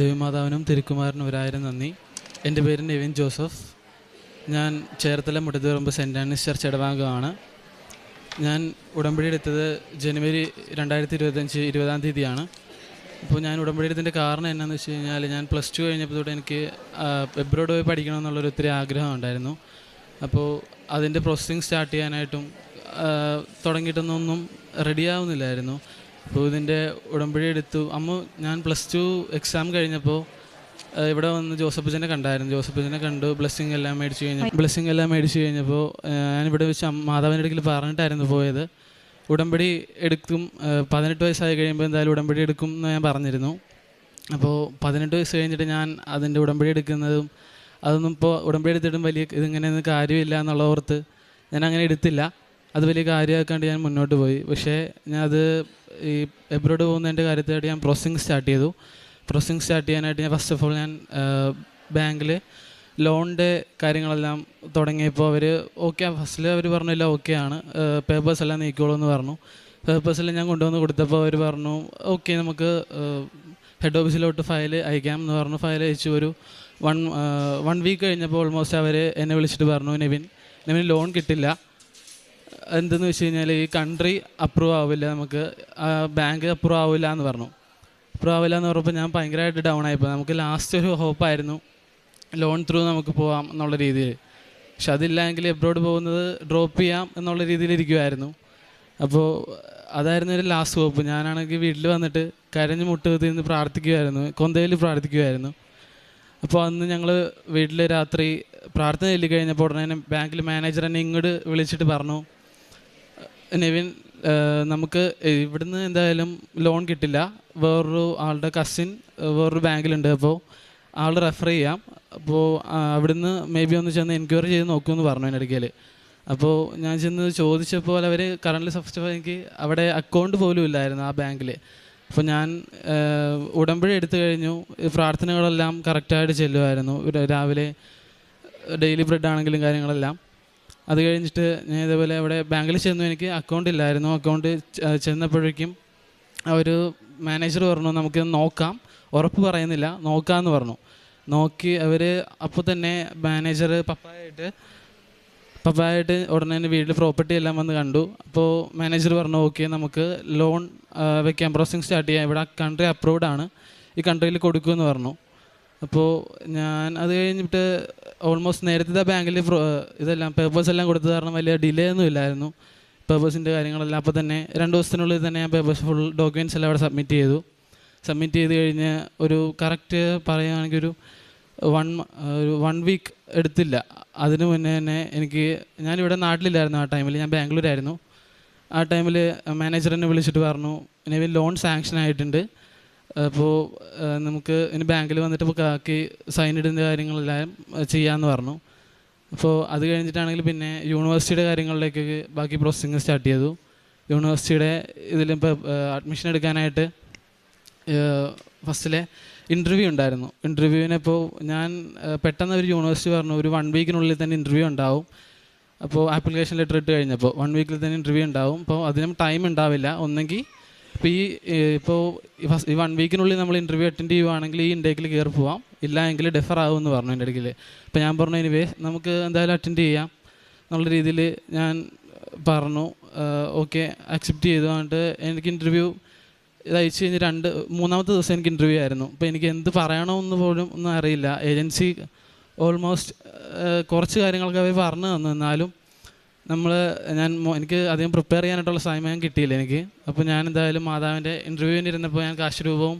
ദേവിമാതാവിനും തിരുക്കുമാരനും ഒരായിരം നന്ദി. എന്റെ പേര് നെവിൻ ജോസഫ്. ഞാൻ Cherthala Muttathuramp saint Anne's church ഇടവാംഗമാണ് ഞാൻ ഉടമ്പടി എടുത്തത് ജനുവരി രണ്ടായിരത്തി ഇരുപത്തഞ്ച് ഇരുപതാം തീയതിയാണ്. അപ്പോൾ ഞാൻ ഉടമ്പടി കാരണം എന്നാന്ന് വെച്ച് കഴിഞ്ഞാൽ ഞാൻ പ്ലസ് ടു കഴിഞ്ഞപ്പോൾ തൊട്ട് എനിക്ക് എബ്രോഡ് പോയി പഠിക്കണം എന്നുള്ളൊരു ഒത്തിരി ആഗ്രഹം ഉണ്ടായിരുന്നു. അപ്പോൾ അതിന്റെ പ്രോസസ്സിങ് സ്റ്റാർട്ട് ചെയ്യാനായിട്ടും തുടങ്ങിയിട്ടൊന്നും റെഡി ആവുന്നില്ലായിരുന്നു. അപ്പോൾ ഇതിന്റെ ഉടമ്പടി എടുത്തു. അമ്മ ഞാൻ പ്ലസ് ടു എക്സാം കഴിഞ്ഞപ്പോൾ ഇവിടെ വന്ന് ജോസഫിനെ കണ്ടായിരുന്നു. ജോസഫിനെ കണ്ടു. ബ്ലെസ്സിങ് എല്ലാം മേടിച്ചു കഴിഞ്ഞു. ബ്ലെസ്സിങ് എല്ലാം മേടിച്ചു കഴിഞ്ഞപ്പോൾ ഞാൻ വെച്ച് മാതാവിന്റെ അടുക്കൽ പറഞ്ഞിട്ടായിരുന്നു പോയത്. ഉടമ്പടി എടുക്കും. പതിനെട്ട് വയസ്സായി കഴിയുമ്പോൾ എന്തായാലും ഉടമ്പടി എടുക്കും എന്ന് ഞാൻ പറഞ്ഞിരുന്നു. അപ്പോൾ പതിനെട്ട് വയസ്സ് കഴിഞ്ഞിട്ട് ഞാൻ അതിന്റെ ഉടമ്പടി എടുക്കുന്നതും അതൊന്നും ഇപ്പോൾ ഉടമ്പടി എടുത്തിട്ടും വലിയ ഇതിങ്ങനെയൊന്നും കാര്യമില്ല എന്നുള്ള ഓർത്ത് ഞാൻ അങ്ങനെ എടുത്തില്ല. അത് വലിയ കാര്യമാക്കാണ്ട് ഞാൻ മുന്നോട്ട് പോയി. പക്ഷേ ഞാൻ അത് ഈ എബ്രോഡ് പോകുന്നതിന്റെ കാര്യത്തിലായിട്ട് ഞാൻ പ്രോസസ്സിങ് സ്റ്റാർട്ട് ചെയ്തു. പ്രോസസ്സിങ് സ്റ്റാർട്ട് ചെയ്യാനായിട്ട് ഞാൻ ഫസ്റ്റ് ഓഫ് ഓൾ ഞാൻ ബാങ്കിൽ ലോണിന്റെ കാര്യങ്ങളെല്ലാം തുടങ്ങിയപ്പോൾ അവർ ഓക്കെ ഫസ്റ്റിൽ അവർ പറഞ്ഞില്ല ഓക്കെ ആണ്. പേപ്പേഴ്സ് എല്ലാം നീക്കിക്കോളൂ എന്ന് പറഞ്ഞു. പേപ്പേഴ്സ് എല്ലാം ഞാൻ കൊണ്ടുവന്ന് കൊടുത്തപ്പോൾ അവർ പറഞ്ഞു ഓക്കെ നമുക്ക് ഹെഡ് ഓഫീസിലോട്ട് ഫയൽ അയക്കാം എന്ന് പറഞ്ഞു. ഫയൽ അയച്ചു ഒരു വൺ വൺ വീക്ക് കഴിഞ്ഞപ്പോൾ ഓൾമോസ്റ്റ് അവർ എന്നെ വിളിച്ചിട്ട് പറഞ്ഞു നെവിൻ നെവിൻ ലോൺ കിട്ടില്ല. എന്തെന്ന് വെച്ച് കഴിഞ്ഞാൽ ഈ കൺട്രി അപ്രൂവ് ആവില്ല നമുക്ക് ബാങ്ക് അപ്രൂവ് ആവില്ല എന്ന് പറഞ്ഞു. അപ്രൂവ് ആവില്ല എന്ന് പറഞ്ഞപ്പോൾ ഞാൻ ഭയങ്കരമായിട്ട് ഡൗൺ ആയിപ്പോൾ നമുക്ക് ലാസ്റ്റ് ഒരു ഹോപ്പായിരുന്നു ലോൺ ത്രൂ നമുക്ക് പോവാം എന്നുള്ള രീതിയിൽ പക്ഷെ അതില്ലെങ്കിൽ എബ്രോഡ് പോകുന്നത് ഡ്രോപ്പ് ചെയ്യാം എന്നുള്ള രീതിയിൽ ഇരിക്കുമായിരുന്നു അപ്പോൾ അതായിരുന്നു ഒരു ലാസ്റ്റ് ഹോപ്പ് ഞാനാണെങ്കിൽ വീട്ടിൽ വന്നിട്ട് കരഞ്ഞ് മുട്ടുകുത്തിന്ന് പ്രാർത്ഥിക്കുമായിരുന്നു കൊന്തയിൽ പ്രാർത്ഥിക്കുമായിരുന്നു അപ്പോൾ അന്ന് ഞങ്ങൾ വീട്ടിൽ രാത്രി പ്രാർത്ഥന ചൊല്ലി കഴിഞ്ഞപ്പോൾ ഉടനെ ബാങ്കിൽ മാനേജർ എന്നെ ഇങ്ങോട്ട് വിളിച്ചിട്ട് പറഞ്ഞു. നെവിൻ നമുക്ക് ഇവിടുന്ന് എന്തായാലും ലോൺ കിട്ടില്ല. വേറൊരു ആളുടെ കസിൻ വേറൊരു ബാങ്കിലുണ്ട്. അപ്പോൾ ആൾ റെഫർ ചെയ്യാം. അപ്പോൾ അവിടുന്ന് മേ ബി ഒന്ന് ചെന്ന് എൻക്വയറി ചെയ്ത് നോക്കുമെന്ന് പറഞ്ഞു എന്റെ അടുക്കൽ അപ്പോൾ ഞാൻ ചെന്ന് ചോദിച്ചപ്പോൾ അവർ കറണ്ട് ഫസ്റ്റ് ഓഫ് എനിക്ക് അവിടെ അക്കൗണ്ട് പോലും ഇല്ലായിരുന്നു ആ ബാങ്കിൽ അപ്പോൾ ഞാൻ ഉടമ്പഴി എടുത്തു കഴിഞ്ഞു. പ്രാർത്ഥനകളെല്ലാം കറക്റ്റായിട്ട് ചെല്ലുമായിരുന്നു. രാവിലെ ഡെയിലി ബ്രെഡ് ആണെങ്കിലും കാര്യങ്ങളെല്ലാം. അത് കഴിഞ്ഞിട്ട് ഞാൻ ഇതേപോലെ അവിടെ ബാങ്കിൽ ചെന്നു. എനിക്ക് അക്കൗണ്ട് ഇല്ലായിരുന്നു. അക്കൗണ്ട് ചെന്നപ്പോഴേക്കും അവർ മാനേജർ പറഞ്ഞു നമുക്ക് നോക്കാം. ഉറപ്പ് പറയുന്നില്ല. നോക്കാമെന്ന് പറഞ്ഞു. നോക്കി അവർ അപ്പോൾ തന്നെ മാനേജർ പപ്പായായിട്ട് പപ്പായായിട്ട് ഉടനെ തന്നെ വീട്ടിൽ പ്രോപ്പർട്ടി എല്ലാം വന്ന് കണ്ടു. അപ്പോൾ മാനേജർ പറഞ്ഞു ഓക്കെ നമുക്ക് ലോൺ വെക്കാൻ പ്രോസസ്സിങ് സ്റ്റാർട്ട് ചെയ്യാം. ഇവിടെ കൺട്രി അപ്രൂവ്ഡ് ആണ്. ഈ കൺട്രിയിൽ കൊടുക്കുമെന്ന് പറഞ്ഞു. അപ്പോൾ ഞാൻ അത് കഴിഞ്ഞിട്ട് ഓൾമോസ്റ്റ് നേരത്തെ ബാങ്കിൽ ഇതെല്ലാം പേപ്പേഴ്സ് എല്ലാം കൊടുത്തത് കാരണം വലിയ ഡിലേ ഒന്നും ഇല്ലായിരുന്നു. പേപ്പേഴ്സിന്റെ കാര്യങ്ങളെല്ലാം അപ്പോൾ തന്നെ രണ്ട് ദിവസത്തിനുള്ളിൽ തന്നെ ഞാൻ പേപ്പേഴ്സ് ഫുൾ ഡോക്യുമെന്റ്സ് എല്ലാം അവിടെ സബ്മിറ്റ് ചെയ്തു. സബ്മിറ്റ് ചെയ്ത് കഴിഞ്ഞ് ഒരു കറക്റ്റ് പറയുകയാണെങ്കിൽ ഒരു വൺ ഒരു വൺ വീക്ക് എടുത്തില്ല. അതിനു മുന്നേ തന്നെ എനിക്ക് ഞാനിവിടെ നാട്ടിലില്ലായിരുന്നു ആ ടൈമിൽ ഞാൻ ബാംഗ്ലൂരായിരുന്നു. ആ ടൈമിൽ മാനേജറിനെ വിളിച്ചിട്ട് പറഞ്ഞു നിലവിൽ ലോൺ സാങ്ഷൻ ആയിട്ടുണ്ട്. അപ്പോൾ നമുക്ക് ഇനി ബാങ്കിൽ വന്നിട്ട് ഇപ്പോൾ കാക്കി സൈൻ ഇടുന്ന കാര്യങ്ങളെല്ലാം ചെയ്യാമെന്ന് പറഞ്ഞു. അപ്പോൾ അത് കഴിഞ്ഞിട്ടാണെങ്കിൽ പിന്നെ യൂണിവേഴ്സിറ്റിയുടെ കാര്യങ്ങളിലേക്കൊക്കെ ബാക്കി പ്രോസസ്സിങ് സ്റ്റാർട്ട് ചെയ്തു. യൂണിവേഴ്സിറ്റിയുടെ ഇതിലിപ്പോൾ അഡ്മിഷൻ എടുക്കാനായിട്ട് ഫസ്റ്റിലെ ഇന്റർവ്യൂ ഉണ്ടായിരുന്നു. ഇന്റർവ്യൂവിനിപ്പോൾ ഞാൻ പെട്ടെന്ന് ഒരു യൂണിവേഴ്സിറ്റി പറഞ്ഞു ഒരു വൺ വീക്കിനുള്ളിൽ തന്നെ ഇന്റർവ്യൂ ഉണ്ടാവും. അപ്പോൾ ആപ്ലിക്കേഷൻ ലെറ്റർ ഇട്ട് കഴിഞ്ഞപ്പോൾ വൺ വീക്കിൽ തന്നെ ഇന്റർവ്യൂ ഉണ്ടാവും. അപ്പോൾ അതിനും ടൈം ഉണ്ടാവില്ല. ഒന്നെങ്കിൽ ഇപ്പോൾ ഈ ഇപ്പോൾ ഈ വൺ വീക്കിനുള്ളിൽ നമ്മൾ ഇന്റർവ്യൂ അറ്റൻഡ് ചെയ്യുവാണെങ്കിൽ ഈ ഇൻടേക്കിൽ കയറി പോവാം. ഇല്ല എങ്കിൽ ഡെഫർ ആവും എന്ന് പറഞ്ഞു എന്റെ ഇടയ്ക്കിൽ അപ്പോൾ ഞാൻ പറഞ്ഞു എനിവേ നമുക്ക് എന്തായാലും അറ്റൻഡ് ചെയ്യാം. എന്നുള്ള രീതിയിൽ ഞാൻ പറഞ്ഞു ഓക്കെ അക്സെപ്റ്റ് ചെയ്തു. എന്നിട്ട് എനിക്ക് ഇന്റർവ്യൂ ഇത് അയച്ചു കഴിഞ്ഞ് രണ്ട് മൂന്നാമത്തെ ദിവസം എനിക്ക് ഇന്റർവ്യൂ ആയിരുന്നു. അപ്പോൾ എനിക്ക് എന്ത് പറയണമെന്ന് പോലും ഒന്നും അറിയില്ല. ഏജൻസി ഓൾമോസ്റ്റ് കുറച്ച് കാര്യങ്ങളൊക്കെ അവർ പറഞ്ഞു തന്നു. എന്നാലും നമ്മൾ ഞാൻ എനിക്ക് അധികം പ്രിപ്പയർ ചെയ്യാനായിട്ടുള്ള സമയം കിട്ടിയില്ല എനിക്ക്. അപ്പോൾ ഞാൻ എന്തായാലും മാതാവിന്റെ ഇന്റർവ്യൂവിന് ഇരുന്നപ്പോൾ ഞാൻ കാശ് രൂപവും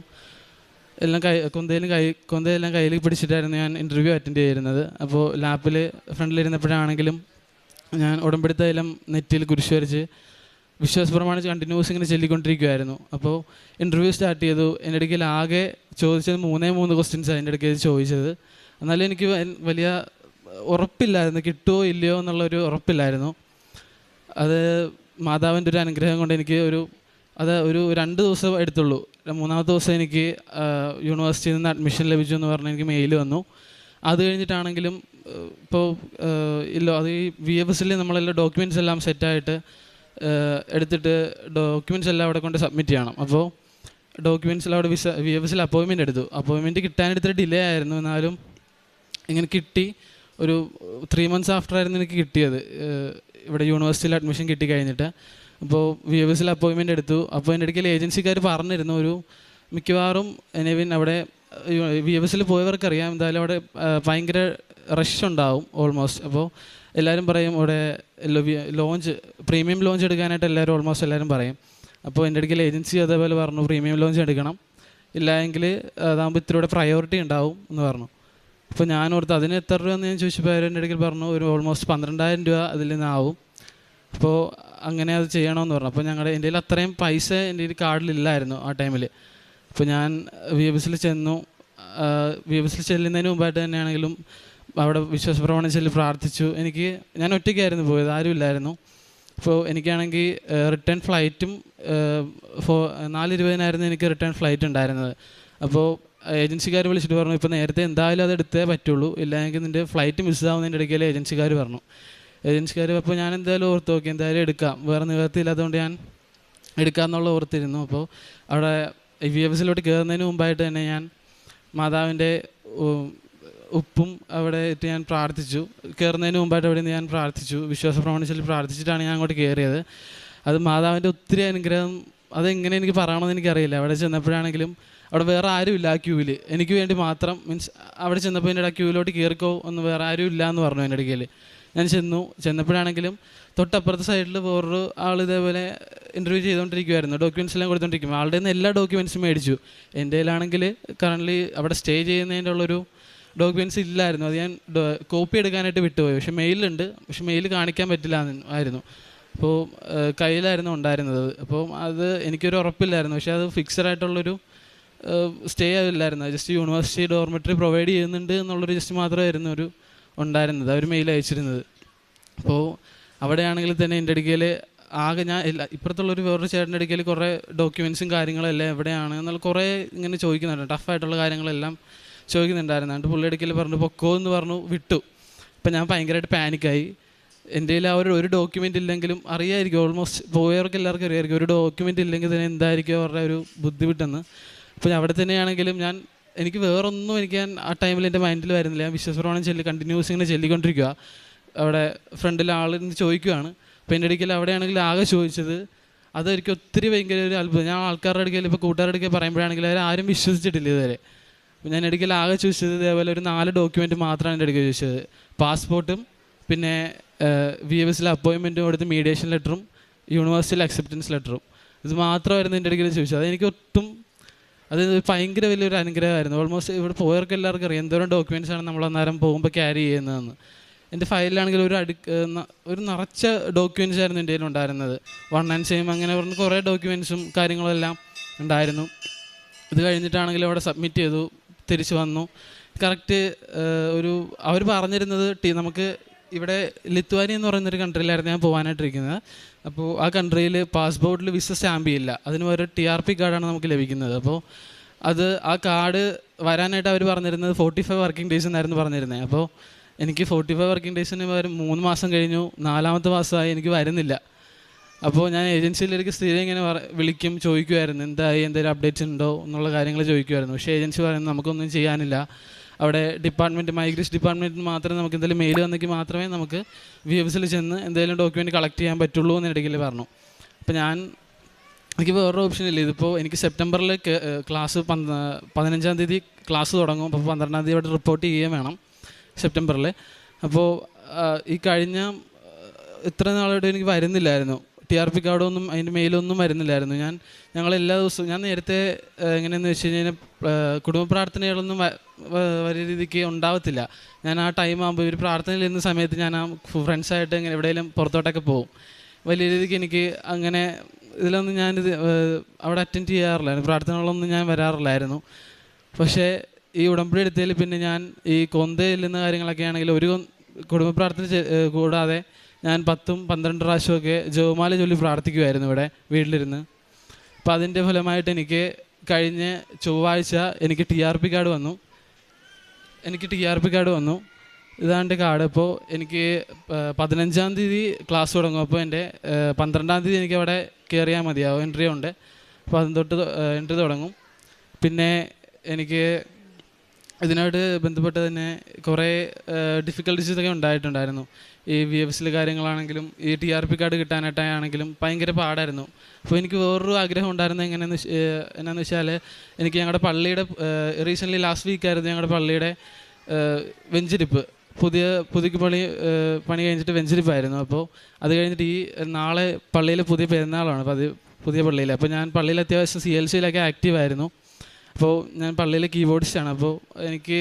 എല്ലാം കൈ കൊന്തയിലും കൈ കൊന്തയെല്ലാം കയ്യിൽ പിടിച്ചിട്ടായിരുന്നു ഞാൻ ഇന്റർവ്യൂ അറ്റൻഡ് ചെയ്തിരുന്നത്. അപ്പോൾ ലാപ്പിൽ ഫ്രണ്ടിലിരുന്നപ്പോഴാണെങ്കിലും ഞാൻ ഉടമ്പടിത്ത നെറ്റിൽ കുരിശ് വരച്ച് വിശ്വാസ പ്രമാണിച്ച് കണ്ടിന്യൂസ് ഇങ്ങനെ ചൊല്ലിക്കൊണ്ടിരിക്കുമായിരുന്നു അപ്പോൾ ഇന്റർവ്യൂ സ്റ്റാർട്ട് ചെയ്തു. എന്റെ ഇടയ്ക്കിൽ ആകെ ചോദിച്ചത് മൂന്നേ മൂന്ന് ക്വസ്റ്റ്യൻസ് അതിന്റെ ഇടയ്ക്ക് ചോദിച്ചത്. എന്നാലും എനിക്ക് വലിയ ഉറപ്പില്ലായിരുന്നു. കിട്ടുമോ ഇല്ലയോ എന്നുള്ളൊരു ഉറപ്പില്ലായിരുന്നു. അത് മാതാവിന്റെ ഒരു അനുഗ്രഹം കൊണ്ട് എനിക്ക് ഒരു അത് ഒരു രണ്ട് ദിവസം എടുത്തുള്ളൂ. മൂന്നാമത്തെ ദിവസം എനിക്ക് യൂണിവേഴ്സിറ്റിയിൽ നിന്ന് അഡ്മിഷൻ ലഭിച്ചു എന്ന് പറഞ്ഞ് എനിക്ക് മെയിൽ വന്നു. അത് കഴിഞ്ഞിട്ടാണെങ്കിലും ഇപ്പോൾ ഇല്ലോ അത് ഈ വി എഫ് എസിൽ നമ്മളെല്ലാം ഡോക്യുമെന്റ്സ് എല്ലാം സെറ്റായിട്ട് എടുത്തിട്ട് ഡോക്യുമെന്റ്സ് എല്ലാം അവിടെ കൊണ്ട് സബ്മിറ്റ് ചെയ്യണം. അപ്പോൾ ഡോക്യുമെന്റ്സിൽ അവിടെ വിസ വി എഫ് എസിൽ അപ്പോയിൻമെന്റ് എടുത്തു. അപ്പോയിൻമെന്റ് കിട്ടാനെടുത്തിട്ട് ഡിലേ ആയിരുന്നു. എന്നാലും ഇങ്ങനെ കിട്ടി. ഒരു ത്രീ മന്ത്സ് ആഫ്റ്റർ ആയിരുന്നു എനിക്ക് കിട്ടിയത്. ഇവിടെ യൂണിവേഴ്സിറ്റിയിൽ അഡ്മിഷൻ കിട്ടി കഴിഞ്ഞിട്ട്. അപ്പോൾ വി എഫ് എസിൽ അപ്പോയിൻമെന്റ് എടുത്തു. അപ്പോൾ എന്റെ ഇടയ്ക്കിൽ ഏജൻസിക്കാർ പറഞ്ഞിരുന്നു ഒരു മിക്കവാറും എനിവിൻ അവിടെ വി എഫ് എസിൽ പോയവർക്കറിയാം. എന്തായാലും അവിടെ ഭയങ്കര റഷ് ഉണ്ടാവും ഓൾമോസ്റ്റ് അപ്പോൾ എല്ലാവരും പറയും അവിടെ ലോഞ്ച് പ്രീമിയം ലോഞ്ച് എടുക്കാനായിട്ട് എല്ലാവരും ഓൾമോസ്റ്റ് എല്ലാവരും പറയും. അപ്പോൾ എന്റെ അടുക്കൽ ഏജൻസി അതേപോലെ പറഞ്ഞു പ്രീമിയം ലോഞ്ച് എടുക്കണം. ഇല്ല എങ്കിൽ അതാകുമ്പോൾ ഇത്തിരി പ്രയോറിറ്റി ഉണ്ടാവും എന്ന് പറഞ്ഞു. അപ്പോൾ ഞാൻ ഓർത്ത് അതിന് എത്ര രൂപ എന്ന് ഞാൻ ചോദിച്ചപ്പോൾ അവർ അടുക്കൽ പറഞ്ഞു ഒരു ഓൾമോസ്റ്റ് പന്ത്രണ്ടായിരം രൂപ അതിൽ നിന്നാവും. അപ്പോൾ അങ്ങനെ അത് ചെയ്യണമെന്ന് പറഞ്ഞു. അപ്പോൾ ഞങ്ങളുടെ എന്റെ അത്രയും പൈസ എന്റെ കയ്യിൽ കാർഡിലില്ലായിരുന്നു ആ ടൈമിൽ അപ്പോൾ ഞാൻ വി എഫ് എസിൽ ചെന്നു. വി എഫ് എസിൽ ചെല്ലുന്നതിന് മുമ്പായിട്ട് തന്നെയാണെങ്കിലും അവിടെ വിശ്വാസപ്രമാണം ചെല്ലി പ്രാർത്ഥിച്ചു. എനിക്ക് ഞാൻ ഒറ്റയ്ക്കായിരുന്നു പോയത് ആരുമില്ലായിരുന്നു അപ്പോൾ എനിക്കാണെങ്കിൽ റിട്ടേൺ ഫ്ലൈറ്റും ഫോ നാല് ഇരുപതിനായിരുന്നു എനിക്ക് റിട്ടേൺ ഫ്ലൈറ്റ് ഉണ്ടായിരുന്നത്. അപ്പോൾ ഏജൻസിക്കാർ വിളിച്ചിട്ട് പറഞ്ഞു ഇപ്പോൾ നേരത്തെ എന്തായാലും അത് എടുത്തേ പറ്റുള്ളൂ. ഇല്ലെങ്കിൽ നിന്റെ ഫ്ലൈറ്റ് മിസ്സാവുന്നതിന്റെ ഇടയ്ക്കിൽ ഏജൻസിക്കാർ പറഞ്ഞു. ഏജൻസിക്കാർ അപ്പോൾ ഞാൻ എന്തായാലും ഓർത്ത് നോക്കി എന്തായാലും എടുക്കാം. വേറെ നിവർത്തിയില്ലാത്തതുകൊണ്ട് ഞാൻ എടുക്കാമെന്നുള്ള ഓർത്തിരുന്നു. അപ്പോൾ അവിടെ വി എഫ് എസിലോട്ട് കയറുന്നതിന് മുമ്പായിട്ട് തന്നെ ഞാൻ മാതാവിന്റെ ഉപ്പും അവിടെ ഇട്ട് ഞാൻ പ്രാർത്ഥിച്ചു. കയറുന്നതിന് മുമ്പായിട്ട് അവിടെ നിന്ന് ഞാൻ പ്രാർത്ഥിച്ചു. വിശ്വാസ പ്രമാണിച്ചിൽ പ്രാർത്ഥിച്ചിട്ടാണ് ഞാൻ അങ്ങോട്ട് കയറിയത് അത് മാതാവിന്റെ ഒത്തിരി അനുഗ്രഹം. അതെങ്ങനെ എനിക്ക് പറയണമെന്ന് എനിക്കറിയില്ല. അവിടെ ചെന്നപ്പോഴാണെങ്കിലും അവിടെ വേറെ ആരുമില്ല ആ ക്യൂവിൽ എനിക്ക് വേണ്ടി മാത്രം മീൻസ് അവിടെ ചെന്നപ്പോൾ എന്റെ ആ ക്യൂവിലോട്ട് കയറിക്കോ ഒന്ന് വേറെ ആരും ഇല്ല എന്ന് പറഞ്ഞു എന്റെ ഇടയ്ക്കൽ ഞാൻ ചെന്നു. ചെന്നപ്പോഴാണെങ്കിലും തൊട്ടപ്പുറത്തെ സൈഡിൽ വേറൊരു ആൾ ഇതേപോലെ ഇന്റർവ്യൂ ചെയ്തുകൊണ്ടിരിക്കുമായിരുന്നു ഡോക്യുമെൻസ് എല്ലാം കൊടുത്തോണ്ടിരിക്കും ആളുടെ നിന്ന് എല്ലാ ഡോക്യുമെൻസും മേടിച്ചു. എന്റെ കയ്യിലാണെങ്കിൽ കറണ്ട്ലി അവിടെ സ്റ്റേ ചെയ്യുന്നതിന്റെ ഉള്ളൊരു ഡോക്യുമെൻസ് ഇല്ലായിരുന്നു. അത് ഞാൻ കോപ്പി എടുക്കാനായിട്ട് വിട്ടുപോയി. പക്ഷേ മെയിലുണ്ട് പക്ഷെ മെയിൽ കാണിക്കാൻ പറ്റില്ല ആയിരുന്നു. അപ്പോൾ കയ്യിലായിരുന്നു ഉണ്ടായിരുന്നത്. അപ്പോൾ അത് എനിക്കൊരു ഉറപ്പില്ലായിരുന്നു. പക്ഷേ അത് ഫിക്സഡ് ആയിട്ടുള്ളൊരു സ്റ്റേ ആവില്ലായിരുന്നു ജസ്റ്റ് യൂണിവേഴ്സിറ്റി ഡോർമെറ്ററി പ്രൊവൈഡ് ചെയ്യുന്നുണ്ട് എന്നുള്ളൊരു ജസ്റ്റ് മാത്രമായിരുന്നു ഒരു ഉണ്ടായിരുന്നത്. അവർ മെയിൽ അയച്ചിരുന്നത്. അപ്പോൾ അവിടെയാണെങ്കിൽ തന്നെ എന്റെ അടുക്കൽ ആകെ ഞാൻ ഇല്ല ഇപ്പുറത്തുള്ളൊരു വേറൊരു ചേട്ടന്റെ അടുക്കൽ കുറേ ഡോക്യുമെൻസും കാര്യങ്ങളെല്ലാം എവിടെയാണ് എന്നുള്ള കുറേ ഇങ്ങനെ ചോദിക്കുന്നുണ്ട്. ടഫായിട്ടുള്ള കാര്യങ്ങളെല്ലാം ചോദിക്കുന്നുണ്ടായിരുന്നു. എന്നിട്ട് പുള്ളി അടുക്കൽ പറഞ്ഞു പൊക്കോ എന്ന് പറഞ്ഞു വിട്ടു. അപ്പം ഞാൻ ഭയങ്കരമായിട്ട് പാനിക്കായി എന്റെ കയ്യിൽ ആ ഒരു ഒരു ഡോക്യുമെന്റ് ഇല്ലെങ്കിലും അറിയായിരിക്കും. ഓൾമോസ്റ്റ് പോയവർക്ക് എല്ലാവർക്കും അറിയായിരിക്കും. ഒരു ഡോക്യുമെന്റ് ഇല്ലെങ്കിൽ തന്നെ എന്തായിരിക്കും അവരുടെ ഒരു ബുദ്ധിമുട്ടെന്ന്. അപ്പോൾ അവിടെ തന്നെയാണെങ്കിലും ഞാൻ എനിക്ക് വേറൊന്നും എനിക്ക് ഞാൻ ആ ടൈമിൽ എന്റെ മൈൻഡിൽ വരുന്നില്ല. ഞാൻ വിശ്വസപ്രമാണം ചൊല്ലി കണ്ടിന്യൂസ് ഇങ്ങനെ ചൊല്ലിക്കൊണ്ടിരിക്കുക അവിടെ ഫ്രണ്ടിൽ ആളിന്ന് ചോദിക്കുകയാണ് അപ്പോൾ എന്റെ ഇടയ്ക്കൽ അവിടെയാണെങ്കിൽ ആകെ ചോദിച്ചത് അതെനിക്ക് ഒത്തിരി ഭയങ്കര ഒരു അത്ഭുതം. ഞാൻ ആൾക്കാരുടെ അടുക്കൽ ഇപ്പോൾ കൂട്ടുകാരുടെ അടുക്കൽ പറയുമ്പോഴാണെങ്കിൽ അവർ ആരും വിശ്വസിച്ചിട്ടില്ല ഇതുവരെ. ഞാൻ ഇടയ്ക്കൽ ആകെ ചോദിച്ചത് ഇതേപോലെ ഒരു നാല് ഡോക്യുമെന്റ് മാത്രമാണ് എന്റെ അടുക്കൽ ചോദിച്ചത്. പാസ്പോർട്ടും പിന്നെ വി എം എസിലെ അപ്പോയിൻമെന്റും കൊടുത്ത് മീഡിയേഷൻ ലെറ്ററും യൂണിവേഴ്സിറ്റിയിലെ അക്സെപ്റ്റൻസ് ലെറ്ററും ഇത് മാത്രമായിരുന്നു എന്റെ അടുക്കൽ ചോദിച്ചത്. അതെനിക്ക് ഒട്ടും അത് ഭയങ്കര വലിയൊരു അനുഗ്രഹമായിരുന്നു. ഓൾമോസ്റ്റ് ഇവിടെ പോയവർക്ക് എല്ലാവർക്കും അറിയാം. എന്തോരം ഡോക്യുമെന്റ്സ് ആണ് നമ്മൾ അന്നേരം പോകുമ്പോൾ ക്യാരി ചെയ്യുന്നതെന്ന്. എന്റെ ഫയലിലാണെങ്കിൽ ഒരു അടുക്ക് ഒരു നിറച്ച ഡോക്യുമെന്റ്സ് ആയിരുന്നു എന്റെ ഉണ്ടായിരുന്നത്. വൺ ആൻഡ് സെയിം അങ്ങനെ പറഞ്ഞ് കുറേ ഡോക്യുമെന്റ്സും കാര്യങ്ങളെല്ലാം ഉണ്ടായിരുന്നു. ഇത് കഴിഞ്ഞിട്ടാണെങ്കിൽ അവിടെ സബ്മിറ്റ് ചെയ്തു തിരിച്ചു വന്നു. കറക്റ്റ് ഒരു അവർ പറഞ്ഞിരുന്നത് ടീ നമുക്ക് ഇവിടെ ലിത്വാനി എന്ന് പറയുന്നൊരു കൺട്രിയിലായിരുന്നു ഞാൻ പോകാനായിട്ടിരിക്കുന്നത് അപ്പോൾ ആ കൺട്രിയിൽ പാസ്പോർട്ടിൽ വിസ സ്റ്റാമ്പ് ചെയ്യില്ല. അതിന് ഒരു ടി ആർ പി കാർഡാണ് നമുക്ക് ലഭിക്കുന്നത്. അപ്പോൾ അത് ആ കാർഡ് വരാനായിട്ട് അവർ പറഞ്ഞിരുന്നത് ഫോർട്ടി ഫൈവ് വർക്കിംഗ് ഡേയ്സ് എന്നായിരുന്നു പറഞ്ഞിരുന്നത് അപ്പോൾ എനിക്ക് ഫോർട്ടി ഫൈവ് വർക്കിംഗ് ഡേയ്സിന് വരും മൂന്ന് മാസം കഴിഞ്ഞു. നാലാമത്തെ മാസമായി എനിക്ക് വരുന്നില്ല. അപ്പോൾ ഞാൻ ഏജൻസിയിലേക്ക് സ്ഥിരം ഇങ്ങനെ വിളിക്കും ചോദിക്കുമായിരുന്നു എന്തായി? എന്തെങ്കിലും അപ്ഡേറ്റ്സ് ഉണ്ടോ? എന്നുള്ള കാര്യങ്ങൾ ചോദിക്കുമായിരുന്നു പക്ഷേ ഏജൻസി പറയുന്നത് നമുക്കൊന്നും ചെയ്യാനില്ല. അവിടെ ഡിപ്പാർട്ട്മെന്റ് മൈഗ്രേഷൻ ഡിപ്പാർട്ട്മെന്റിന് മാത്രമേ നമുക്ക് എന്തെങ്കിലും മെയിൽ വന്നെങ്കിൽ മാത്രമേ നമുക്ക് വി എഫ് ചെന്ന് എന്തെങ്കിലും ഡോക്യുമെന്റ് കളക്ട് ചെയ്യാൻ പറ്റുള്ളൂ എന്ന് ഇടയ്ക്കിൽ പറഞ്ഞു. അപ്പോൾ ഞാൻ എനിക്ക് വേറൊരു ഓപ്ഷൻ ഇല്ല. ഇതിപ്പോൾ എനിക്ക് സെപ്റ്റംബറിൽ ക്ലാസ് പന്ത പതിനഞ്ചാം തീയതി ക്ലാസ് തുടങ്ങും. അപ്പോൾ പന്ത്രണ്ടാം തീയതി അവിടെ റിപ്പോർട്ട് ചെയ്യുകയും വേണം സെപ്റ്റംബറിൽ അപ്പോൾ ഈ കഴിഞ്ഞ ഇത്ര നാളായിട്ട് എനിക്ക് വരുന്നില്ലായിരുന്നു. ടി ആർ പി കാർഡൊന്നും അതിന്റെ മെയിലൊന്നും വരുന്നില്ലായിരുന്നു. ഞാൻ ഞങ്ങൾ എല്ലാ ദിവസവും ഞാൻ നേരത്തെ എങ്ങനെയെന്ന് വെച്ച് കഴിഞ്ഞാൽ കുടുംബ പ്രാർത്ഥനകളൊന്നും വലിയ രീതിക്ക് ഉണ്ടാവത്തില്ല. ഞാൻ ആ ടൈം ആകുമ്പോൾ ഇവർ പ്രാർത്ഥനയിൽ ഇരുന്ന സമയത്ത് ഞാൻ ആ ഫ്രണ്ട്സായിട്ട് ഇങ്ങനെ എവിടെയെങ്കിലും പുറത്തോട്ടൊക്കെ പോകും. വലിയ രീതിക്ക് എനിക്ക് അങ്ങനെ ഇതിലൊന്നും ഞാനിത് അവിടെ അറ്റൻഡ് ചെയ്യാറില്ലായിരുന്നു പ്രാർത്ഥനകളൊന്നും ഞാൻ വരാറില്ലായിരുന്നു. പക്ഷേ ഈ ഉടമ്പടി എടുത്തതിൽ പിന്നെ ഞാൻ ഈ കൊന്ത ചെല്ലുന്ന കാര്യങ്ങളൊക്കെ ആണെങ്കിൽ ഒരു കുടുംബ പ്രാർത്ഥന കൂടാതെ ഞാൻ പത്തും പന്ത്രണ്ട് പ്രാവശ്യമൊക്കെ ജോമാല ചൊല്ലി പ്രാർത്ഥിക്കുമായിരുന്നു ഇവിടെ വീട്ടിലിരുന്ന്. അപ്പോൾ അതിന്റെ ഫലമായിട്ട് എനിക്ക് കഴിഞ്ഞ ചൊവ്വാഴ്ച എനിക്ക് ടി ആർ പി കാർഡ് വന്നു. എനിക്ക് ടി ആർ പി കാർഡ് വന്നു. ഇതാണ്ട് കാർഡ്. ഇപ്പോൾ എനിക്ക് പതിനഞ്ചാം തീയതി ക്ലാസ് തുടങ്ങും. അപ്പോൾ എന്റെ പന്ത്രണ്ടാം തീയതി എനിക്ക് അവിടെ കയറിയാൽ മതിയാവും എൻട്രി ഉണ്ട്. അപ്പോൾ അതും തൊട്ട് എൻട്രി തുടങ്ങും. പിന്നെ എനിക്ക് ഇതിനായിട്ട് ബന്ധപ്പെട്ട് തന്നെ കുറേ ഡിഫിക്കൽട്ടീസൊക്കെ ഉണ്ടായിട്ടുണ്ടായിരുന്നു. ഈ വി എഫ് എസിലെ കാര്യങ്ങളാണെങ്കിലും ഈ ടി ആർ പി കാർഡ് കിട്ടാനായിട്ടാണെങ്കിലും ഭയങ്കര പാടായിരുന്നു. അപ്പോൾ എനിക്ക് വേറൊരു ആഗ്രഹം ഉണ്ടായിരുന്നത് എങ്ങനെയെന്ന് എന്നാന്ന് വെച്ചാൽ എനിക്ക് ഞങ്ങളുടെ പള്ളിയുടെ റീസെന്റ്ലി ലാസ്റ്റ് വീക്കായിരുന്നു ഞങ്ങളുടെ പള്ളിയുടെ വെഞ്ചിരിപ്പ്. പുതിയ പുതുക്കി പണി പണി കഴിഞ്ഞിട്ട് വെഞ്ചിരിപ്പായിരുന്നു. അപ്പോൾ അത് കഴിഞ്ഞിട്ട് ഈ നാളെ പള്ളിയിൽ പുതിയ പെരുന്നാളാണ്. അപ്പോൾ അത് പുതിയ പള്ളിയിൽ അപ്പോൾ ഞാൻ പള്ളിയിൽ അത്യാവശ്യം സി എൽ സിയിലൊക്കെ ആക്റ്റീവായിരുന്നു അപ്പോൾ ഞാൻ പള്ളിയിലെ കീബോർഡിസ്റ്റാണ് അപ്പോൾ എനിക്ക്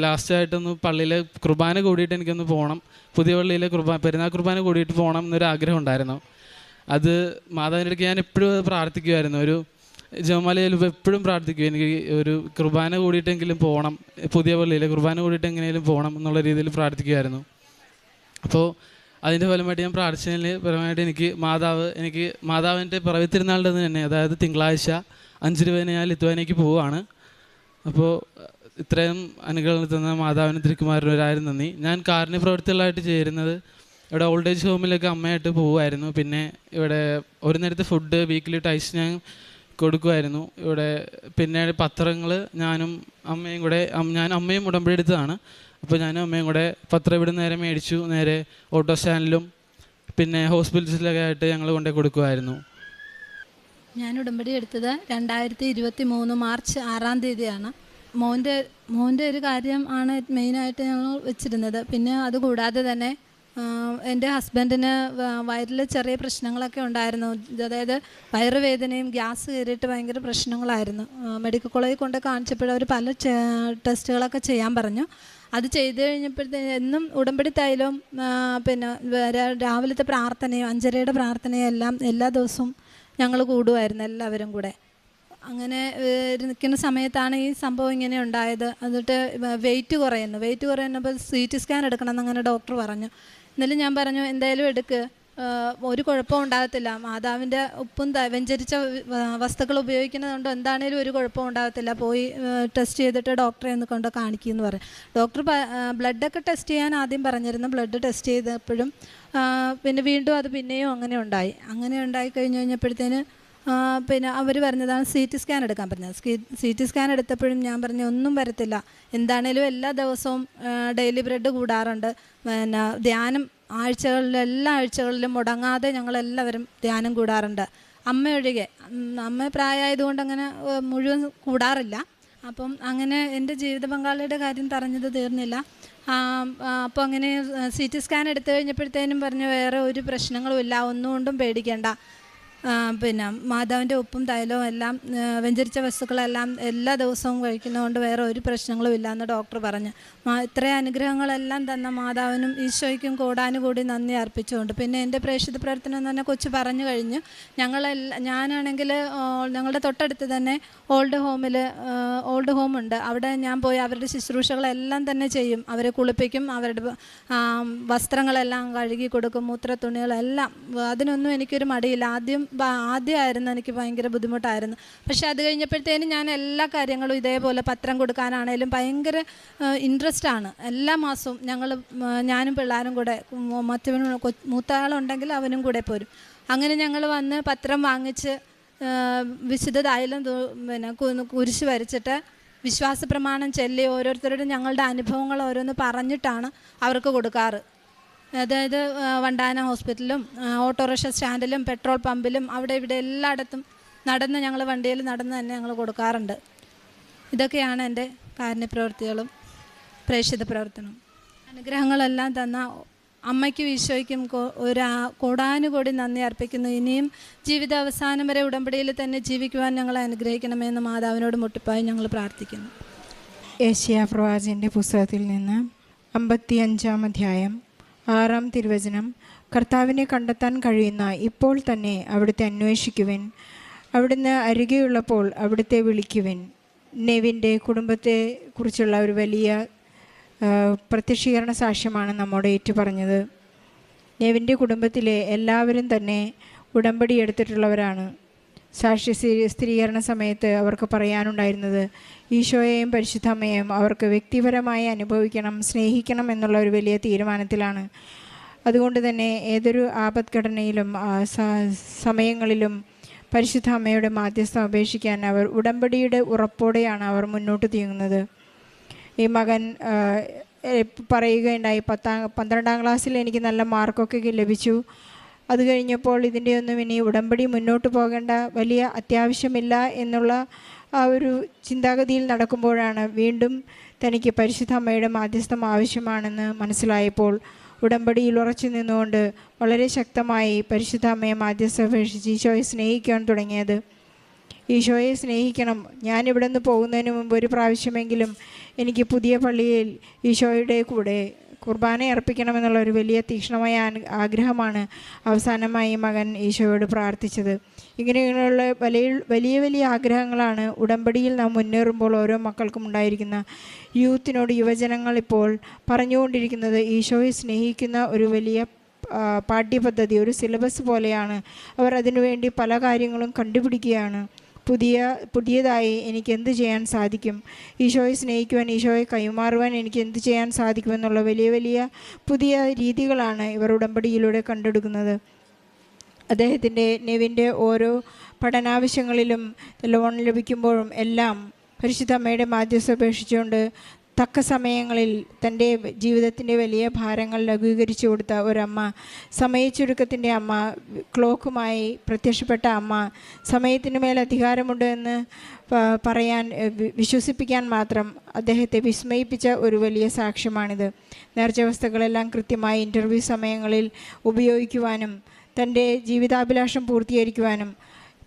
ലാസ്റ്റായിട്ടൊന്ന് പള്ളിയിലെ കുർബാന കൂടിയിട്ട് എനിക്കൊന്ന് പോകണം പുതിയ പള്ളിയിലെ കുർബാന പെരുന്നാൾ കുർബാന കൂടിയിട്ട് പോകണം എന്നൊരു ആഗ്രഹം ഉണ്ടായിരുന്നു. അത് മാതാവിന്റെ അടുക്ക് ഞാൻ എപ്പോഴും പ്രാർത്ഥിക്കുമായിരുന്നു ഒരു ജോമാലയിൽ എപ്പോഴും പ്രാർത്ഥിക്കും എനിക്ക് ഒരു കുർബാന കൂടിയിട്ടെങ്കിലും പോകണം പുതിയ പള്ളിയിലെ കുർബാന കൂടിയിട്ട് എങ്ങനെയെങ്കിലും പോകണം എന്നുള്ള രീതിയിൽ പ്രാർത്ഥിക്കുമായിരുന്നു അപ്പോൾ അതിന്റെ ഫലമായിട്ട് ഞാൻ പ്രാർത്ഥിച്ചതിൽ പരമായിട്ട് എനിക്ക് മാതാവ് എനിക്ക് മാതാവിന്റെ പിറവി തിരുനാളിന്റെ അന്ന് തന്നെ അതായത് തിങ്കളാഴ്ച അഞ്ച് രൂപേനെ ഞാൻ ലിത്വാനയ്ക്ക് പോവുകയാണ്. അപ്പോൾ ഇത്രയും അനുഗ്രഹങ്ങൾ തന്ന മാതാവിന് തിരുക്കുമാരനും ഒരായിരം നന്ദി. ഞാൻ കാരുണ്യ പ്രവൃത്തികളായിട്ട് ചേരുന്നത് ഇവിടെ ഓൾഡ് ഏജ് ഹോമിലൊക്കെ അമ്മയായിട്ട് പോവുമായിരുന്നു. പിന്നെ ഇവിടെ ഒരു നേരത്തെ ഫുഡ് വീക്കിലി ടൈസ് ഞാൻ കൊടുക്കുമായിരുന്നു. ഇവിടെ പിന്നെ പത്രങ്ങൾ ഞാനും അമ്മയും കൂടെ ഞാൻ അമ്മയും ഉടമ്പടി എടുത്തതാണ് അപ്പോൾ ഞാനും അമ്മയും കൂടെ പത്രം ഇവിടെ നേരെ മേടിച്ചു. നേരെ ഓട്ടോ സ്റ്റാൻഡിലും പിന്നെ ഹോസ്പിറ്റൽസിലൊക്കെ ആയിട്ട് ഞങ്ങൾ കൊണ്ടുപോയി കൊടുക്കുമായിരുന്നു. ഞാൻ ഉടമ്പടി എടുത്തത് രണ്ടായിരത്തി ഇരുപത്തി മൂന്ന് മാർച്ച് ആറാം തീയതിയാണ്. മോന്റെ മോന്റെ ഒരു കാര്യം ആണ് മെയിനായിട്ട് ഞങ്ങൾ വെച്ചിരുന്നത്. പിന്നെ അതുകൂടാതെ തന്നെ എന്റെ ഹസ്ബൻഡിന് വയറിൽ ചെറിയ പ്രശ്നങ്ങളൊക്കെ ഉണ്ടായിരുന്നു. അതായത് വയറുവേദനയും ഗ്യാസ് കയറിയിട്ട് ഭയങ്കര പ്രശ്നങ്ങളായിരുന്നു. മെഡിക്കൽ കോളേജിൽ കൊണ്ട് കാണിച്ചപ്പോൾ അവർ പല ടെസ്റ്റുകളൊക്കെ ചെയ്യാൻ പറഞ്ഞു. അത് ചെയ്ത് കഴിഞ്ഞപ്പോഴത്തേ എന്നും ഉടമ്പടി തൈലവും പിന്നെ രാവിലത്തെ പ്രാർത്ഥനയും അഞ്ചരയുടെ പ്രാർത്ഥനയും എല്ലാം എല്ലാ ദിവസവും ഞങ്ങൾ കൂടുമായിരുന്നു എല്ലാവരും കൂടെ. അങ്ങനെ നിൽക്കുന്ന സമയത്താണ് ഈ സംഭവം ഇങ്ങനെ ഉണ്ടായത്. എന്നിട്ട് വെയിറ്റ് കുറയുന്നു. വെയിറ്റ് കുറയുന്നപ്പോൾ സി ടി സ്കാൻ എടുക്കണം എന്നങ്ങനെ ഡോക്ടർ പറഞ്ഞു. എന്നാലും ഞാൻ പറഞ്ഞു എന്തായാലും എടുക്ക്. ഒരു കുഴപ്പവും ഉണ്ടാകത്തില്ല. മാതാവിന്റെ ഉപ്പും വ്യഞ്ചരിച്ച വസ്തുക്കൾ ഉപയോഗിക്കുന്നതുകൊണ്ട് എന്താണേലും ഒരു കുഴപ്പവും ഉണ്ടാകത്തില്ല. പോയി ടെസ്റ്റ് ചെയ്തിട്ട് ഡോക്ടറെ ഒന്ന് കൊണ്ട് കാണിക്കുമെന്ന് പറയും. ഡോക്ടർ ബ്ലഡൊക്കെ ടെസ്റ്റ് ചെയ്യാൻ ആദ്യം പറഞ്ഞിരുന്നു. ബ്ലഡ് ടെസ്റ്റ് ചെയ്തപ്പോഴും പിന്നെ വീണ്ടും അത് പിന്നെയും അങ്ങനെ ഉണ്ടായി. അങ്ങനെ ഉണ്ടായി കഴിഞ്ഞ് കഴിഞ്ഞപ്പോഴത്തേന് പിന്നെ അവർ പറഞ്ഞതാണ് സി ടി സ്കാൻ എടുക്കാൻ പറഞ്ഞത്. സി ടി സ്കാൻ എടുത്തപ്പോഴും ഞാൻ പറഞ്ഞു ഒന്നും വരത്തില്ല. എന്താണേലും എല്ലാ ദിവസവും ഡെയിലി ബ്രെഡ് കൂടാറുണ്ട്. പിന്നെ ധ്യാനം ആഴ്ചകളിൽ എല്ലാ ആഴ്ചകളിലും മുടങ്ങാതെ ഞങ്ങളെല്ലാവരും ധ്യാനം കൂടാറുണ്ട്. അമ്മ ഒഴികെ ഉം, അമ്മ പ്രായമായതുകൊണ്ട് അങ്ങനെ മുഴുവൻ കൂടാറില്ല. അപ്പം അങ്ങനെ എന്റെ ജീവിത പങ്കാളിയുടെ കാര്യം പറഞ്ഞത് തീർന്നില്ല. അപ്പോൾ അങ്ങനെ സി ടി സ്കാൻ എടുത്തു കഴിഞ്ഞപ്പോഴത്തേനും പറഞ്ഞു വേറെ ഒരു പ്രശ്നങ്ങളും ഇല്ല. ഒന്നും കൊണ്ടും പേടിക്കേണ്ട. പിന്നെ മാതാവിന്റെ ഉപ്പും തൈലവും എല്ലാം വെഞ്ചരിച്ച വസ്തുക്കളെല്ലാം എല്ലാ ദിവസവും കഴിക്കുന്നതുകൊണ്ട് വേറെ ഒരു പ്രശ്നങ്ങളും ഇല്ലയെന്ന് ഡോക്ടർ പറഞ്ഞു. ഇത്രയും അനുഗ്രഹങ്ങളെല്ലാം തന്ന മാതാവിനും ഈശോയ്ക്കും കൂടാനുകൂടി നന്ദി അർപ്പിച്ചുകൊണ്ട്. പിന്നെ എന്റെ പ്രേക്ഷിത പ്രവർത്തനം എന്ന് പറഞ്ഞാൽ കൊച്ചു പറഞ്ഞു കഴിഞ്ഞു. ഞങ്ങളെല്ലാം ഞാനാണെങ്കിൽ ഞങ്ങളുടെ തൊട്ടടുത്ത് തന്നെ ഓൾഡ് ഹോമിൽ ഓൾഡ് ഹോമുണ്ട് അവിടെ ഞാൻ പോയി അവരുടെ ശുശ്രൂഷകളെല്ലാം തന്നെ ചെയ്യും. അവരെ കുളിപ്പിക്കും അവരുടെ വസ്ത്രങ്ങളെല്ലാം കഴുകി കൊടുക്കും മൂത്ര തുണികളെല്ലാം അതിനൊന്നും എനിക്കൊരു മടിയില്ല. ആദ്യം ആദ്യമായിരുന്നു എനിക്ക് ഭയങ്കര ബുദ്ധിമുട്ടായിരുന്നു. പക്ഷേ അത് കഴിഞ്ഞപ്പോഴത്തേനും ഞാൻ എല്ലാ കാര്യങ്ങളും ഇതേപോലെ പത്രം കൊടുക്കാനാണേലും ഭയങ്കര ഇൻട്രസ്റ്റ് ആണ്. എല്ലാ മാസവും ഞങ്ങൾ ഞാനും പിള്ളേരും കൂടെ മറ്റവനും കൊ- അവനും കൂടെ പോരും. അങ്ങനെ ഞങ്ങൾ വന്ന് പത്രം വാങ്ങിച്ച് വിശുദ്ധതായാലും പിന്നെ കുരിശ് വരച്ചിട്ട് വിശ്വാസ പ്രമാണം ചൊല്ലി ഓരോരുത്തരോടും ഞങ്ങളുടെ അനുഭവങ്ങൾ ഓരോന്ന് പറഞ്ഞിട്ടാണ് അവർക്ക് കൊടുക്കാറ്. അതായത് വണ്ടാന ഹോസ്പിറ്റലിലും ഓട്ടോറിക്ഷ സ്റ്റാൻഡിലും പെട്രോൾ പമ്പിലും അവിടെ ഇവിടെ എല്ലായിടത്തും നടന്ന് ഞങ്ങൾ വണ്ടിയിൽ നടന്ന് തന്നെ ഞങ്ങൾ കൊടുക്കാറുണ്ട്. ഇതൊക്കെയാണ് എന്റെ കാരുണ്യപ്രവൃത്തികളും പ്രേക്ഷിത പ്രവർത്തനം. അനുഗ്രഹങ്ങളെല്ലാം തന്ന അമ്മയ്ക്കും ഈശോയ്ക്കും ഒരു കൂടാനുകൂടി നന്ദി അർപ്പിക്കുന്നു. ഇനിയും ജീവിത അവസാനം വരെ ഉടമ്പടിയിൽ തന്നെ ജീവിക്കുവാൻ ഞങ്ങളെ അനുഗ്രഹിക്കണമെന്ന് മാതാവിനോട് മുട്ടിപ്പായി ഞങ്ങൾ പ്രാർത്ഥിക്കുന്നു. ഏഷ്യ പ്രവാചന്റെ പുസ്തകത്തിൽ നിന്ന് അമ്പത്തി അഞ്ചാം അധ്യായം ആറാം തിരുവചനം. കർത്താവിനെ കണ്ടെത്താൻ കഴിയുന്ന ഇപ്പോൾ തന്നെ അവിടുത്തെ അന്വേഷിക്കുവിൻ. അവിടുന്ന് അരികെയുള്ളപ്പോൾ അവിടുത്തെ വിളിക്കുവിൻ. നെവിന്റെ കുടുംബത്തെ കുറിച്ചുള്ള ഒരു വലിയ പ്രത്യക്ഷീകരണ സാക്ഷ്യമാണ് നമ്മോട് ഏറ്റു പറഞ്ഞത് നെവിന്റെ കുടുംബത്തിലെ എല്ലാവരും തന്നെ ഉടമ്പടി എടുത്തിട്ടുള്ളവരാണ്. സാക്ഷി സ്ഥിരീ- സ്ഥിരീകരണ സമയത്ത് അവർക്ക് പറയാനുണ്ടായിരുന്നത് ഈശോയെയും പരിശുദ്ധമ്മയെയും അവർക്ക് വ്യക്തിപരമായി അനുഭവിക്കണം സ്നേഹിക്കണം എന്നുള്ള ഒരു വലിയ തീരുമാനത്തിലാണ്. അതുകൊണ്ട് തന്നെ ഏതൊരു ആപത്ഘടനയിലും സമയങ്ങളിലും പരിശുദ്ധ അമ്മയുടെ മാധ്യസ്ഥം അപേക്ഷിക്കാൻ അവർ ഉടമ്പടിയുടെ ഉറപ്പോടെയാണ് അവർ മുന്നോട്ട് തീങ്ങുന്നത് ഈ മകൻ പറയുകയുണ്ടായി പത്താം പന്ത്രണ്ടാം ക്ലാസ്സിൽ എനിക്ക് നല്ല മാർക്കൊക്കെ ലഭിച്ചു. അത് കഴിഞ്ഞപ്പോൾ ഇതിന്റെ ഒന്നും ഇനി ഉടമ്പടി മുന്നോട്ട് പോകേണ്ട വലിയ അത്യാവശ്യമില്ല എന്നുള്ള ആ ഒരു ചിന്താഗതിയിൽ നടക്കുമ്പോഴാണ് വീണ്ടും തനിക്ക് പരിശുദ്ധ അമ്മയുടെ മാധ്യസ്ഥം ആവശ്യമാണെന്ന് മനസ്സിലായപ്പോൾ ഉടമ്പടിയിൽ ഉറച്ചു നിന്നുകൊണ്ട് വളരെ ശക്തമായി പരിശുദ്ധ അമ്മയെ മാധ്യസ്ഥ അപേക്ഷിച്ച് ഈശോയെ സ്നേഹിക്കാൻ തുടങ്ങിയത്. ഈശോയെ സ്നേഹിക്കണം. ഞാനിവിടെ നിന്ന് പോകുന്നതിന് മുമ്പ് ഒരു പ്രാവശ്യമെങ്കിലും എനിക്ക് പുതിയ പള്ളിയിൽ ഈശോയുടെ കൂടെ കുർബാന അർപ്പിക്കണമെന്നുള്ള ഒരു വലിയ തീക്ഷ്ണമായ ആഗ്രഹമാണ് അവസാനമായി മകൻ ഈശോയോട് പ്രാർത്ഥിച്ചത്. ഇങ്ങനെയുള്ള വലിയ വലിയ വലിയ ആഗ്രഹങ്ങളാണ് ഉടമ്പടിയിൽ നാം മുന്നേറുമ്പോൾ ഓരോ മക്കൾക്കും ഉണ്ടായിരിക്കുന്ന. യൂത്തിനോട് യുവജനങ്ങൾ ഇപ്പോൾ പറഞ്ഞുകൊണ്ടിരിക്കുന്നത് ഈശോയെ സ്നേഹിക്കുന്ന ഒരു വലിയ പാഠ്യപദ്ധതി ഒരു സിലബസ് പോലെയാണ്. അവർ അതിനുവേണ്ടി പല കാര്യങ്ങളും കണ്ടുപിടിക്കുകയാണ്. പുതിയ പുതിയതായി എനിക്ക് എന്ത് ചെയ്യാൻ സാധിക്കും? ഈശോയെ സ്നേഹിക്കുവാൻ ഈശോയെ കൈമാറുവാൻ എനിക്ക് എന്ത് ചെയ്യാൻ സാധിക്കുമെന്നുള്ള വലിയ വലിയ പുതിയ രീതികളാണ് ഇവർ ഉടമ്പടിയിലൂടെ കണ്ടെടുക്കുന്നത്. അദ്ദേഹത്തിന്റെ നെവിന്റെ ഓരോ പഠനാവശ്യങ്ങളിലും ലോൺ ലഭിക്കുമ്പോഴും എല്ലാം പരിശുദ്ധ അമ്മയുടെ മാധ്യസ്ഥ അപേക്ഷിച്ചുകൊണ്ട് തക്ക സമയങ്ങളിൽ തന്റെ ജീവിതത്തിന്റെ വലിയ ഭാരങ്ങൾ ലഘൂകരിച്ചു കൊടുത്ത ഒരമ്മ സമയച്ചുരുക്കത്തിന്റെ അമ്മ ക്ലോക്കുമായി പ്രത്യക്ഷപ്പെട്ട അമ്മ സമയത്തിന് മേൽ അധികാരമുണ്ട് എന്ന് പറയാൻ വിശ്വസിപ്പിക്കാൻ മാത്രം അദ്ദേഹത്തെ വിസ്മയിപ്പിച്ച ഒരു വലിയ സാക്ഷ്യമാണിത്. നേർച്ചവസ്തുക്കളെല്ലാം കൃത്യമായി ഇന്റർവ്യൂ സമയങ്ങളിൽ ഉപയോഗിക്കുവാനും തന്റെ ജീവിതാഭിലാഷം പൂർത്തീകരിക്കുവാനും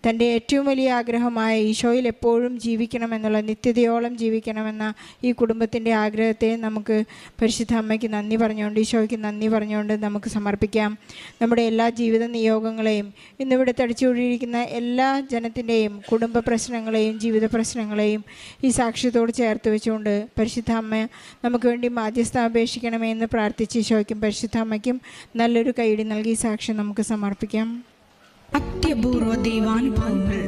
തന്റെ ഏറ്റവും വലിയ ആഗ്രഹമായ ഈശോയിൽ എപ്പോഴും ജീവിക്കണമെന്നുള്ള നിത്യതയോളം ജീവിക്കണമെന്ന ഈ കുടുംബത്തിന്റെ ആഗ്രഹത്തെ നമുക്ക് പരിശുദ്ധ അമ്മയ്ക്ക് നന്ദി പറഞ്ഞുകൊണ്ട് ഈശോയ്ക്ക് നന്ദി പറഞ്ഞുകൊണ്ട് നമുക്ക് സമർപ്പിക്കാം. നമ്മുടെ എല്ലാ ജീവിത നിയോഗങ്ങളെയും ഇന്നിവിടെ തടിച്ചുകൂടിയിരിക്കുന്ന എല്ലാ ജനത്തിന്റെയും കുടുംബ പ്രശ്നങ്ങളെയും ജീവിത പ്രശ്നങ്ങളെയും ഈ സാക്ഷ്യത്തോട് ചേർത്ത് വെച്ചുകൊണ്ട് പരിശുദ്ധ അമ്മ നമുക്ക് വേണ്ടി മാധ്യസ്ഥ അപേക്ഷിക്കണമേ എന്ന് പ്രാർത്ഥിച്ച് ഈശോയ്ക്കും പരിശുദ്ധ അമ്മയ്ക്കും നല്ലൊരു കൈയിടി നൽകി സാക്ഷ്യം നമുക്ക് സമർപ്പിക്കാം. അത്യപൂർവ ദൈവാനുഭവങ്ങൾ